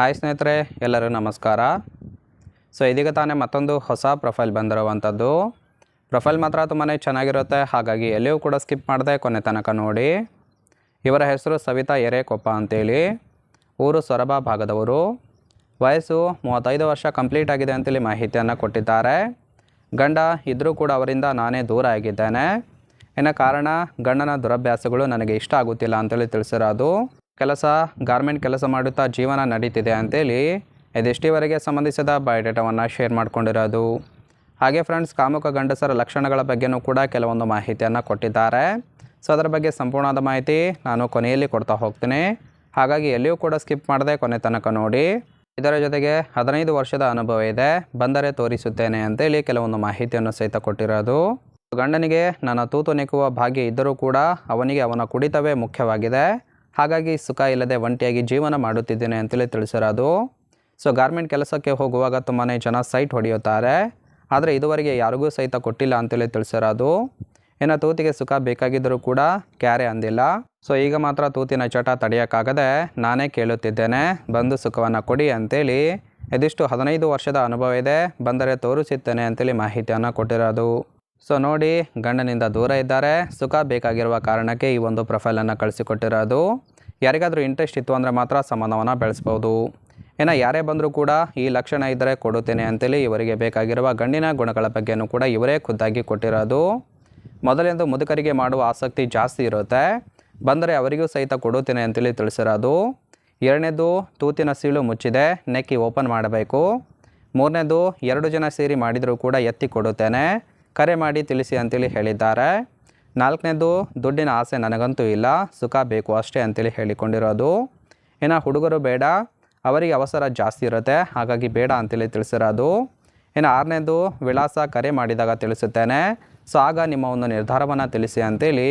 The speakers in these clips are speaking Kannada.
ಹಾಯ್ ಸ್ನೇಹಿತರೆ ಎಲ್ಲರೂ ನಮಸ್ಕಾರ. ಸೊ, ಇದೀಗ ತಾನೇ ಮತ್ತೊಂದು ಹೊಸ ಪ್ರೊಫೈಲ್ ಬಂದಿರುವಂಥದ್ದು. ಪ್ರೊಫೈಲ್ ಮಾತ್ರ ತುಂಬಾ ಚೆನ್ನಾಗಿರುತ್ತೆ, ಹಾಗಾಗಿ ಎಲ್ಲಿಯೂ ಕೂಡ ಸ್ಕಿಪ್ ಮಾಡದೆ ಕೊನೆ ತನಕ ನೋಡಿ. ಇವರ ಹೆಸರು ಸವಿತಾ ಎರೇಕೊಪ್ಪ ಅಂತೇಳಿ. ಊರು ಸೊರಬ ಭಾಗದವರು. ವಯಸ್ಸು ಮೂವತ್ತೈದು ವರ್ಷ ಕಂಪ್ಲೀಟ್ ಆಗಿದೆ ಅಂತೇಳಿ ಮಾಹಿತಿಯನ್ನು ಕೊಟ್ಟಿದ್ದಾರೆ. ಗಂಡ ಇದ್ದರೂ ಕೂಡ ಅವರಿಂದ ನಾನೇ ದೂರ ಆಗಿದ್ದೇನೆ. ಇನ್ನು ಕಾರಣ ಗಂಡನ ದುರಭ್ಯಾಸಗಳು ನನಗೆ ಇಷ್ಟ ಆಗುತ್ತಿಲ್ಲ ಅಂತೇಳಿ ತಿಳಿಸಿರೋದು. ಕೆಲಸ, ಗಾರ್ಮೆಂಟ್ ಕೆಲಸ ಮಾಡುತ್ತಾ ಜೀವನ ನಡೀತಿದೆ ಅಂತೇಳಿ ಇದಿಷ್ಟಿವರೆಗೆ ಸಂಬಂಧಿಸಿದ ಬಯೋಡೇಟಾವನ್ನು ಶೇರ್ ಮಾಡ್ಕೊಂಡಿರೋದು. ಹಾಗೆ ಫ್ರೆಂಡ್ಸ್, ಕಾಮುಕ ಗಂಡಸರ ಲಕ್ಷಣಗಳ ಬಗ್ಗೆನೂ ಕೂಡ ಕೆಲವೊಂದು ಮಾಹಿತಿಯನ್ನು ಕೊಟ್ಟಿದ್ದಾರೆ. ಸೊ, ಅದರ ಬಗ್ಗೆ ಸಂಪೂರ್ಣವಾದ ಮಾಹಿತಿ ನಾನು ಕೊನೆಯಲ್ಲಿ ಕೊಡ್ತಾ ಹೋಗ್ತೀನಿ. ಹಾಗಾಗಿ ಎಲ್ಲಿಯೂ ಕೂಡ ಸ್ಕಿಪ್ ಮಾಡದೆ ಕೊನೆ ತನಕ ನೋಡಿ. ಇದರ ಜೊತೆಗೆ ಹದಿನೈದು ವರ್ಷದ ಅನುಭವ ಇದೆ, ಬಂದರೆ ತೋರಿಸುತ್ತೇನೆ ಅಂತೇಳಿ ಕೆಲವೊಂದು ಮಾಹಿತಿಯನ್ನು ಸಹಿತ ಕೊಟ್ಟಿರೋದು. ಗಂಡನಿಗೆ ನನ್ನ ತೂತು ನೆಕ್ಕುವ ಭಾಗ್ಯ ಇದ್ದರೂ ಕೂಡ ಅವನಿಗೆ ಅವನ ಕುಡಿತವೇ ಮುಖ್ಯವಾಗಿದೆ. ಹಾಗಾಗಿ ಸುಖ ಇಲ್ಲದೆ ಒಂಟಿಯಾಗಿ ಜೀವನ ಮಾಡುತ್ತಿದ್ದೇನೆ ಅಂತೇಳಿ ತಿಳಿಸಿರೋದು. ಸೊ ಗಾರ್ಮೆಂಟ್ ಕೆಲಸಕ್ಕೆ ಹೋಗುವಾಗ ತುಂಬಾ ಜನ ಸೈಟ್ ಹೊಡೆಯುತ್ತಾರೆ. ಆದರೆ ಇದುವರೆಗೆ ಯಾರಿಗೂ ಸಹಿತ ಕೊಟ್ಟಿಲ್ಲ ಅಂತೇಳಿ ತಿಳಿಸಿರೋದು. ಇನ್ನು ತೂತಿಗೆ ಸುಖ ಬೇಕಾಗಿದ್ದರೂ ಕೂಡ ಕ್ಯಾರೆ ಅಂದಿಲ್ಲ. ಸೊ ಈಗ ಮಾತ್ರ ತೂತಿನ ಚಟ ತಡೆಯೋಕ್ಕಾಗದೆ ನಾನೇ ಕೇಳುತ್ತಿದ್ದೇನೆ. ಬಂದು ಸುಖವನ್ನು ಕೊಡಿ ಅಂತೇಳಿ. ಇದಿಷ್ಟು ಹದಿನೈದು ವರ್ಷದ ಅನುಭವ ಇದೆ. ಬಂದರೆ ತೋರಿಸುತ್ತೇನೆ ಅಂತೇಳಿ ಮಾಹಿತಿಯನ್ನು ಕೊಟ್ಟಿರೋದು. ಸೊ ನೋಡಿ, ಗಂಡನಿಂದ ದೂರ ಇದ್ದಾರೆ. ಸುಖ ಬೇಕಾಗಿರುವ ಕಾರಣಕ್ಕೆ ಈ ಒಂದು ಪ್ರೊಫೈಲನ್ನು ಕಳಿಸಿಕೊಟ್ಟಿರೋದು. ಯಾರಿಗಾದರೂ ಇಂಟ್ರೆಸ್ಟ್ ಇತ್ತು ಅಂದರೆ ಮಾತ್ರ ಸಂಬಂಧವನ್ನು ಬೆಳೆಸ್ಬೋದು. ಇನ್ನು ಯಾರೇ ಬಂದರೂ ಕೂಡ ಈ ಲಕ್ಷಣ ಇದ್ದರೆ ಕೊಡುತ್ತೇನೆ ಅಂತೇಳಿ ಇವರಿಗೆ ಬೇಕಾಗಿರುವ ಗಂಡಿನ ಗುಣಗಳ ಬಗ್ಗೆನೂ ಕೂಡ ಇವರೇ ಖುದ್ದಾಗಿ ಕೊಟ್ಟಿರೋದು. ಮೊದಲೆಂದು ಮುದುಕರಿಗೆ ಮಾಡುವ ಆಸಕ್ತಿ ಜಾಸ್ತಿ ಇರುತ್ತೆ. ಬಂದರೆ ಅವರಿಗೂ ಸಹಿತ ಕೊಡುತ್ತೇನೆ ಅಂತೇಳಿ ತಿಳಿಸಿರೋದು. ಎರಡನೇದು, ತೂತಿನ ಸೀಳು ಮುಚ್ಚಿದೆ, ನೆಕ್ಕಿ ಓಪನ್ ಮಾಡಬೇಕು. ಮೂರನೇದು, ಎರಡು ಜನ ಸೇರಿ ಮಾಡಿದರೂ ಕೂಡ ಎತ್ತಿ ಕೊಡುತ್ತೇನೆ. ಕರೆ ಮಾಡಿ ತಿಳಿಸಿ ಅಂತೇಳಿ ಹೇಳಿದ್ದಾರೆ. ನಾಲ್ಕನೇದು, ದುಡ್ಡಿನ ಆಸೆ ನನಗಂತೂ ಇಲ್ಲ, ಸುಖ ಬೇಕು ಅಷ್ಟೇ ಅಂತೇಳಿ ಹೇಳಿಕೊಂಡಿರೋದು. ಇನ್ನು ಹುಡುಗರು ಬೇಡ, ಅವರಿಗೆ ಅವಸರ ಜಾಸ್ತಿ ಇರುತ್ತೆ, ಹಾಗಾಗಿ ಬೇಡ ಅಂತೇಳಿ ತಿಳಿಸಿರೋದು. ಇನ್ನು ಆರನೇದು, ವಿಳಾಸ ಕರೆ ಮಾಡಿದಾಗ ತಿಳಿಸುತ್ತೇನೆ. ಸೊ ಆಗ ನಿಮ್ಮ ಒಂದು ನಿರ್ಧಾರವನ್ನು ತಿಳಿಸಿ ಅಂತೇಳಿ.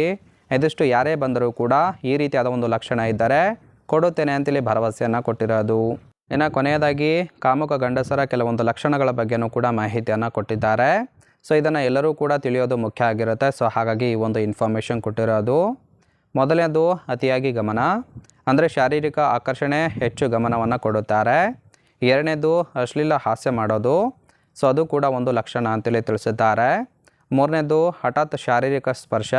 ಇದಿಷ್ಟು ಯಾರೇ ಬಂದರೂ ಕೂಡ ಈ ರೀತಿಯಾದ ಒಂದು ಲಕ್ಷಣ ಇದ್ದರೆ ಕೊಡುತ್ತೇನೆ ಅಂತೇಳಿ ಭರವಸೆಯನ್ನು ಕೊಟ್ಟಿರೋದು. ಇನ್ನು ಕೊನೆಯದಾಗಿ, ಕಾಮುಕ ಗಂಡಸರ ಕೆಲವೊಂದು ಲಕ್ಷಣಗಳ ಬಗ್ಗೆನೂ ಕೂಡ ಮಾಹಿತಿಯನ್ನು ಕೊಟ್ಟಿದ್ದಾರೆ. ಸೊ ಇದನ್ನು ಎಲ್ಲರೂ ಕೂಡ ತಿಳಿಯೋದು ಮುಖ್ಯ ಆಗಿರುತ್ತೆ. ಸೊ ಹಾಗಾಗಿ ಈ ಒಂದು ಇನ್ಫಾರ್ಮೇಷನ್ ಕೊಟ್ಟಿರೋದು. ಮೊದಲನೇದು ಅತಿಯಾಗಿ ಗಮನ. ಅಂದರೆ ಶಾರೀರಿಕ ಆಕರ್ಷಣೆ ಹೆಚ್ಚು ಗಮನವನ್ನು ಕೊಡುತ್ತಾರೆ. ಎರಡನೇದು ಅಶ್ಲೀಲ ಹಾಸ್ಯ ಮಾಡೋದು. ಸೊ ಅದು ಕೂಡ ಒಂದು ಲಕ್ಷಣ ಅಂತೇಳಿ ತಿಳಿಸಿದ್ದಾರೆ. ಮೂರನೇದು ಹಠಾತ್ ಶಾರೀರಿಕ ಸ್ಪರ್ಶ.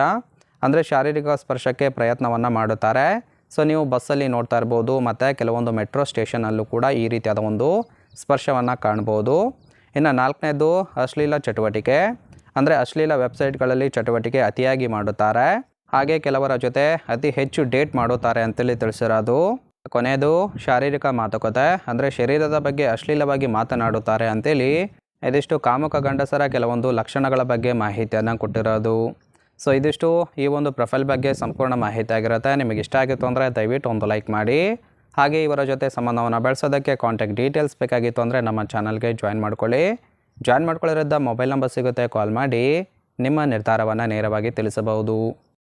ಅಂದರೆ ಶಾರೀರಿಕ ಸ್ಪರ್ಶಕ್ಕೆ ಪ್ರಯತ್ನವನ್ನು ಮಾಡುತ್ತಾರೆ. ಸೊ ನೀವು ಬಸ್ಸಲ್ಲಿ ನೋಡ್ತಾ ಇರ್ಬೋದು, ಮತ್ತು ಕೆಲವೊಂದು ಮೆಟ್ರೋ ಸ್ಟೇಷನಲ್ಲೂ ಕೂಡ ಈ ರೀತಿಯಾದ ಒಂದು ಸ್ಪರ್ಶವನ್ನು ಕಾಣ್ಬೋದು. ಇನ್ನು ನಾಲ್ಕನೇದು ಅಶ್ಲೀಲ ಚಟುವಟಿಕೆ. ಅಂದರೆ ಅಶ್ಲೀಲ ವೆಬ್ಸೈಟ್ಗಳಲ್ಲಿ ಚಟುವಟಿಕೆ ಅತಿಯಾಗಿ ಮಾಡುತ್ತಾರೆ. ಹಾಗೆ ಕೆಲವರ ಜೊತೆ ಅತಿ ಹೆಚ್ಚು ಡೇಟ್ ಮಾಡುತ್ತಾರೆ ಅಂತೇಳಿ ತಿಳಿಸಿರೋದು. ಕೊನೆಯದು ಶಾರೀರಿಕ ಮಾತುಕತೆ. ಅಂದರೆ ಶರೀರದ ಬಗ್ಗೆ ಅಶ್ಲೀಲವಾಗಿ ಮಾತನಾಡುತ್ತಾರೆ ಅಂತೇಳಿ ಇದಿಷ್ಟು ಕಾಮುಕ ಗಂಡಸರ ಕೆಲವೊಂದು ಲಕ್ಷಣಗಳ ಬಗ್ಗೆ ಮಾಹಿತಿಯನ್ನು ಕೊಟ್ಟಿರೋದು. ಸೊ ಇದಿಷ್ಟು ಈ ಒಂದು ಪ್ರೊಫೈಲ್ ಬಗ್ಗೆ ಸಂಪೂರ್ಣ ಮಾಹಿತಿ ಆಗಿರುತ್ತೆ. ನಿಮಗೆ ಇಷ್ಟ ಆಗಿತ್ತು ಅಂದರೆ ದಯವಿಟ್ಟು ಒಂದು ಲೈಕ್ ಮಾಡಿ. ಹಾಗೆ ಇವರ ಜೊತೆ ಸಂಬಂಧವನ್ನು ಬೆಳೆಸೋದಕ್ಕೆ ಕಾಂಟ್ಯಾಕ್ಟ್ ಡೀಟೇಲ್ಸ್ ಬೇಕಾಗಿತ್ತು ಅಂದರೆ ನಮ್ಮ ಚಾನಲ್ಗೆ ಜಾಯಿನ್ ಮಾಡ್ಕೊಳ್ಳಿ. ಜಾಯಿನ್ ಮಾಡ್ಕೊಳ್ಳಿರೋದ ಮೊಬೈಲ್ ನಂಬರ್ ಸಿಗುತ್ತೆ ಕಾಲ್ ಮಾಡಿ. ನಿಮ್ಮ ನಿರ್ಧಾರವನ್ನು ನೇರವಾಗಿ ತಿಳಿಸಬಹುದು.